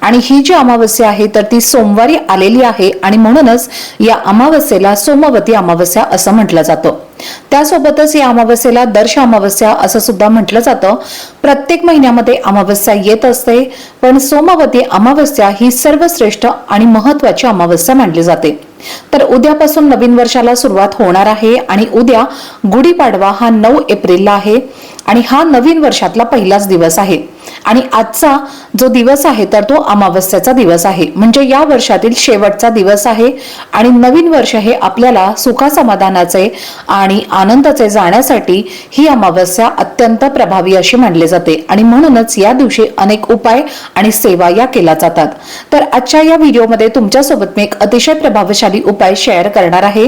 आणि ही जी अमावस्या आहे तर ती सोमवारी आलेली आहे आणि म्हणूनच या अमावस्येला सोमवती अमावस्या असं म्हटलं जातं. त्यासोबतच या अमावस्येला दर्श अमावस्या असं सुद्धा म्हटलं जातं. प्रत्येक महिन्यामध्ये अमावस्या येत असते पण सोमवती अमावस्या ही सर्वश्रेष्ठ आणि महत्वाची अमावस्या मानली जाते. तर उद्यापासून नवीन वर्षाला सुरुवात होणार आहे आणि उद्या गुढीपाडवा हा नऊ एप्रिलला आहे आणि हा नवीन वर्षातला पहिलाच दिवस आहे. आणि आजचा जो दिवस आहे तर तो अमावस्याचा दिवस आहे. म्हणजे या वर्षातील शेवटचा दिवस आहे आणि नवीन वर्ष हे आपल्याला सुखासमाधानाचे आणि आनंदाचे जाण्यासाठी ही अमावस्या अत्यंत प्रभावी अशी मानली जाते. आणि म्हणूनच या दिवशी अनेक उपाय आणि सेवा या केल्या जातात. तर आजच्या या व्हिडिओमध्ये तुमच्यासोबत मी एक अतिशय प्रभावशाली उपाय शेअर करणार आहे.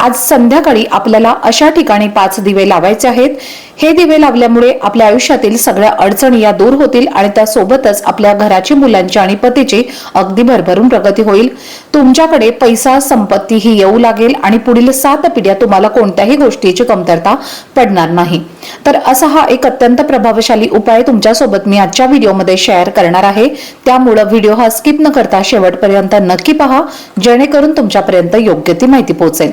आज संध्याकाळी आपल्याला अशा ठिकाणी पाच दिवे लावायचे आहेत. हे दिवे लावल्यामुळे आपल्या आयुष्यातील सगळ्या अडचणी या दूर होतील आणि त्यासोबतच आपल्या घराची मुलांची आणि पतीची अगदी भरभरून प्रगती होईल. तुमच्याकडे पैसा संपत्ती ही येऊ लागेल आणि पुढील सात पिढ्या तुम्हाला कोणत्याही गोष्टीची कमतरता पडणार नाही. तर असा हा एक अत्यंत प्रभावशाली उपाय तुमच्यासोबत मी आजच्या व्हिडिओमध्ये शेअर करणार आहे. त्यामुळं व्हिडिओ हा स्किप न करता शेवटपर्यंत नक्की पहा जेणेकरून तुमच्यापर्यंत योग्य ती माहिती पोहोचेल.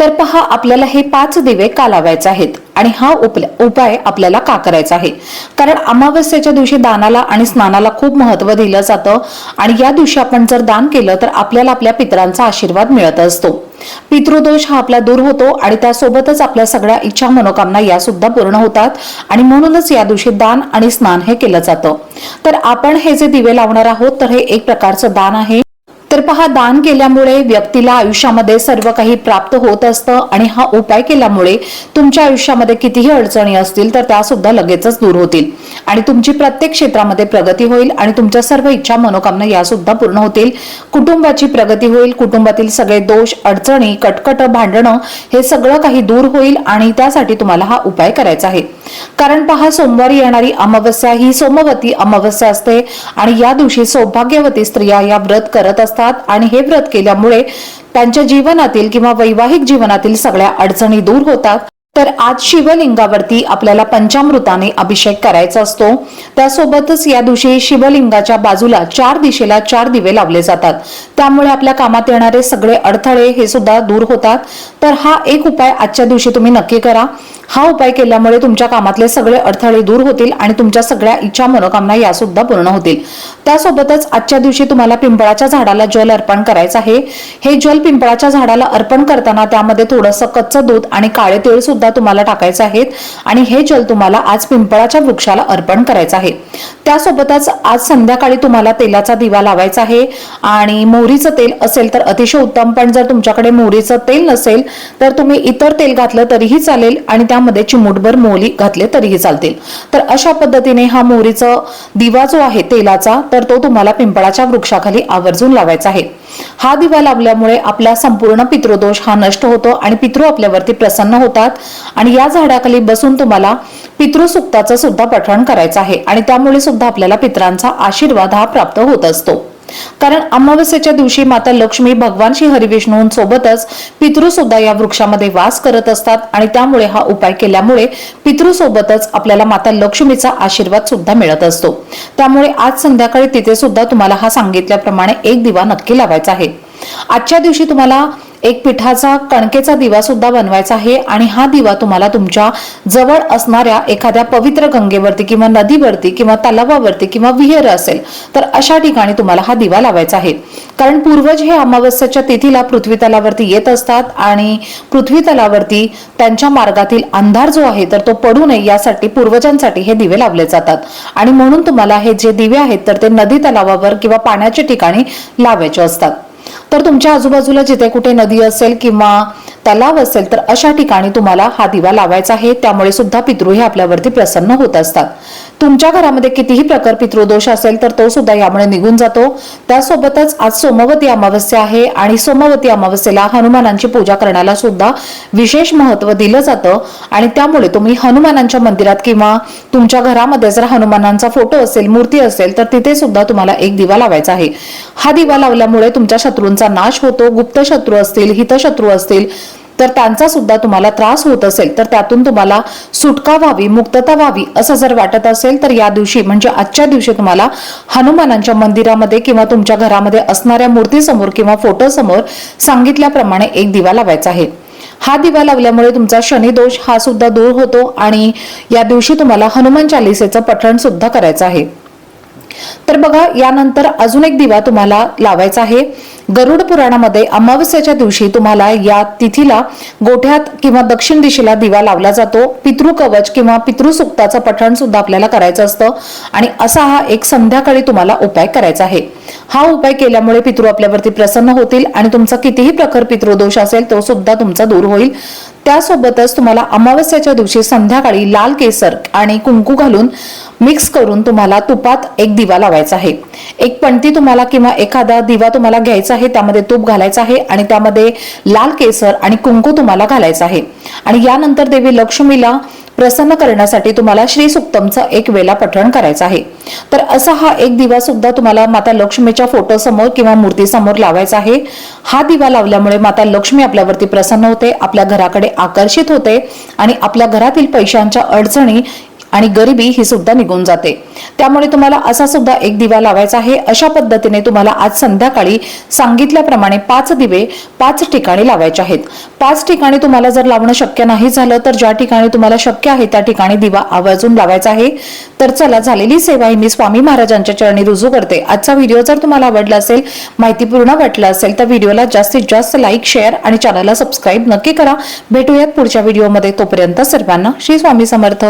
तर पहा आपल्याला हे पाच दिवे का लावायचे आहेत? आणि हा उप- उपाय आपल्याला का करायचा आहे? कारण अमावस्येच्या दिवशी दानाला आणि स्नानाला खूप महत्त्व दिलं जातं. आणि या दिवशी आपण जर दान केलं तर आपल्याला आपल्या पितरांचा आशीर्वाद मिळत असतो. पितृदोष हा आपला दूर होतो आणि त्यासोबतच आपल्या सगळ्या इच्छा मनोकामना या सुद्धा पूर्ण होतात. आणि म्हणूनच या दिवशी दान आणि स्नान हे केलं जातं. तर आपण हे जे दिवे लावणार आहोत तर हे एक प्रकारचं दान आहे. तर पहा दान केल्यामुळे व्यक्तीला आयुष्यामध्ये सर्व काही प्राप्त होत असतं आणि हा उपाय केल्यामुळे तुमच्या आयुष्यामध्ये कितीही अडचणी असतील तर त्या सुद्धा लगेचच दूर होतील. आणि तुमची प्रत्येक क्षेत्रामध्ये प्रगती होईल आणि तुमच्या सर्व इच्छा मनोकामना या सुद्धा पूर्ण होतील. कुटुंबाची प्रगती होईल कुटुंबातील सगळे दोष अडचणी कटकट भांडणं हे सगळं काही दूर होईल आणि त्यासाठी तुम्हाला हा उपाय करायचा आहे. कारण पहा सोमवारी येणारी अमावस्या ही सोमवती अमावस्या असते आणि या दिवशी सौभाग्यवती स्त्रिया या व्रत करत असतात आणि हे व्रत केल्यामुळे त्यांच्या जीवनातील किंवा वैवाहिक जीवनातील सगळ्या अडचणी दूर होतात. तर आज शिवलिंगावरती आपल्याला पंचामृताने अभिषेक करायचा असतो. त्यासोबतच या दिवशी शिवलिंगाच्या बाजूला चार दिशेला चार दिवे लावले जातात. त्यामुळे आपल्या कामात येणारे सगळे अडथळे हे सुद्धा दूर होतात. तर हा एक उपाय आजच्या दिवशी तुम्ही नक्की करा. हा उपाय केल्यामुळे तुमच्या कामातले सगळे अडथळे दूर होतील आणि तुमच्या सगळ्या इच्छा मनोकामना या सुद्धा पूर्ण होतील. त्यासोबतच आजच्या दिवशी तुम्हाला पिंपळाच्या झाडाला जल अर्पण करायचं आहे. हे जल पिंपळाच्या झाडाला अर्पण करताना त्यामध्ये थोडंसं कच्चं दूध आणि काळे तेल सुद्धा तुम्हाला टाकायचं आहेत आणि हे जल तुम्हाला आज पिंपळाच्या वृक्षाला अर्पण करायचं आहे. त्यासोबतच आज संध्याकाळी तुम्हाला तेलाचा दिवा लावायचा आहे आणि मोहरीचं तेल असेल तर अतिशय उत्तम पण जर तुमच्याकडे मोहरीचं तेल नसेल तर तुम्ही इतर तेल घातलं तरीही चालेल आणि त्यामध्ये चिमूटभर मोहरी घातले तरीही चालतील. तर अशा पद्धतीने हा मोहरीचा दिवा जो आहे तेलाचा तर तो तुम्हाला पिंपळाच्या वृक्षाखाली आवर्जून लावायचा आहे. हा दिवा लावल्यामुळे आपला संपूर्ण पितृदोष हा नष्ट होतो आणि पितृ आपल्यावरती प्रसन्न होतात. आणि या झाडाखाली बसून तुम्हाला पितृसुक्ताचं सुद्धा पठण करायचं आहे. आणि त्यामुळे सुद्धा आपल्याला पितरांचा आशीर्वाद हा प्राप्त होत असतो. कारण अमावस्येच्या दिवशी माता लक्ष्मी भगवान श्री हरिविष्णूंसोबतच पितृ सुद्धा या वृक्षामध्ये वास करत असतात आणि त्यामुळे हा उपाय केल्यामुळे पितृसोबतच आपल्याला माता लक्ष्मीचा आशीर्वाद सुद्धा मिळत असतो. त्यामुळे आज संध्याकाळी तिथे सुद्धा तुम्हाला हा सांगितल्याप्रमाणे एक दिवा नक्की लावायचा आहे. आजच्या दिवशी तुम्हाला एक पिठाचा कणकेचा दिवा सुद्धा बनवायचा आहे आणि हा दिवा तुम्हाला तुमच्या जवळ असणाऱ्या एखाद्या पवित्र गंगेवरती किंवा नदीवरती किंवा तलावावरती किंवा विहीर असेल तर अशा ठिकाणी तुम्हाला हा दिवा लावायचा आहे. कारण पूर्वज हे अमावस्याच्या तिथीला पृथ्वी तलावरती येत असतात आणि पृथ्वी तलावरती त्यांच्या मार्गातील अंधार जो आहे तर तो पडू नये यासाठी पूर्वजांसाठी हे दिवे लावले जातात. आणि म्हणून तुम्हाला हे जे दिवे आहेत तर ते नदी तलावावर किंवा पाण्याच्या ठिकाणी लावायचे असतात. तर तुमच्या आजूबाजूला जिथे कुठे नदी असेल किंवा तलाव असेल तर अशा ठिकाणी तुम्हाला हा दिवा लावायचा आहे. त्यामुळे सुद्धा पितृ हे आपल्यावरती प्रसन्न होत असतात. तुमच्या घरामध्ये कितीही प्रकार पितृदोष असेल तर तो सुद्धा यामुळे निघून जातो. त्यासोबतच आज सोमवती अमावस्या आहे आणि सोमवती अमावस्येला हनुमानांची पूजा करण्याला सुद्धा विशेष महत्त्व दिलं जातं. आणि त्यामुळे तुम्ही हनुमानांच्या मंदिरात किंवा तुमच्या घरामध्ये जर हनुमानांचा फोटो असेल मूर्ती असेल तर तिथे सुद्धा तुम्हाला एक दिवा लावायचा आहे. हा दिवा लावल्यामुळे तुमच्या शत्रूंचा नाश होतो. गुप्त शत्रू असतील हितशत्रू असतील तर त्यांचा सुद्धा तुम्हाला त्रास होत असेल तर त्यातून तुम्हाला सुटका व्हावी मुक्तता व्हावी असं जर वाटत असेल तर या दिवशी म्हणजे आजच्या दिवशी तुम्हाला हनुमानांच्या मंदिरामध्ये किंवा तुमच्या घरामध्ये असणाऱ्या मूर्तीसमोर किंवा फोटोसमोर सांगितल्याप्रमाणे एक दिवा लावायचा आहे. हा दिवा लावल्यामुळे तुमचा शनी दोष हा सुद्धा दूर होतो आणि या दिवशी तुम्हाला हनुमान चालिसेचं पठण सुद्धा करायचं आहे. तर बघा यानंतर अजून एक दिवा तुम्हाला लावायचा आहे. गरुड पुराणामध्ये अमावस्याच्या दिवशी तुम्हाला या तिथीला गोठ्यात किंवा दक्षिण दिशेला दिवा लावला जातो. पितृ कवच किंवा पितृसुक्ताचं पठण सुद्धा आपल्याला करायचं असतं. आणि असा हा एक संध्याकाळी तुम्हाला उपाय करायचा आहे. हा उपाय केल्यामुळे पितृ आपल्यावरती प्रसन्न होतील आणि तुमचा कितीही प्रखर पितृदोष असेल तो सुद्धा तुमचा दूर होईल. त्यासोबतच तुम्हाला अमावस्याच्या दिवशी संध्याकाळी लाल केसर आणि कुंकू घालून मिक्स करून तुम्हाला तुपात एक दिवा लावायचा आहे. एक पणती तुम्हाला किंवा एखादा दिवा तुम्हाला घ्यायचा आहे त्यामध्ये तूप घालायचं आहे आणि त्यामध्ये लाल केसर आणि कुंकू तुम्हाला घालायचा आहे. आणि यानंतर देवी लक्ष्मीला प्रसन्न करण्यासाठी तुम्हाला श्री सुक्तमचं एक वेळा पठण करायचं आहे. तर असा हा एक दिवा सुद्धा तुम्हाला माता लक्ष्मीच्या फोटो समोर किंवा मूर्ती समोर लावायचा आहे. हा दिवा लावल्यामुळे माता लक्ष्मी आपल्यावरती प्रसन्न होते आपल्या घराकडे आकर्षित होते आणि आपल्या घरातील पैशांच्या अडचणी आणि गरिबी ही सुद्धा निघून जाते. त्यामुळे तुम्हाला असा सुद्धा एक दिवा लावायचा आहे. अशा पद्धतीने तुम्हाला आज संध्याकाळी सांगितल्याप्रमाणे पाच दिवे पाच ठिकाणी लावायचे आहेत. पाच ठिकाणी तुम्हाला जर लावणं शक्य नाही झालं तर ज्या ठिकाणी तुम्हाला शक्य आहे त्या ठिकाणी दिवा आवर्जून लावायचा आहे. तर चला झालेली सेवा ही मी स्वामी महाराजांच्या चरणी रुजू करते. आजचा व्हिडिओ जर तुम्हाला आवडला असेल माहितीपूर्ण वाटला असेल तर व्हिडिओला जास्तीत जास्त लाईक शेअर आणि चॅनलला सबस्क्राईब नक्की करा. भेटूयात पुढच्या व्हिडिओमध्ये. तोपर्यंत सर्वांना श्री स्वामी समर्थ.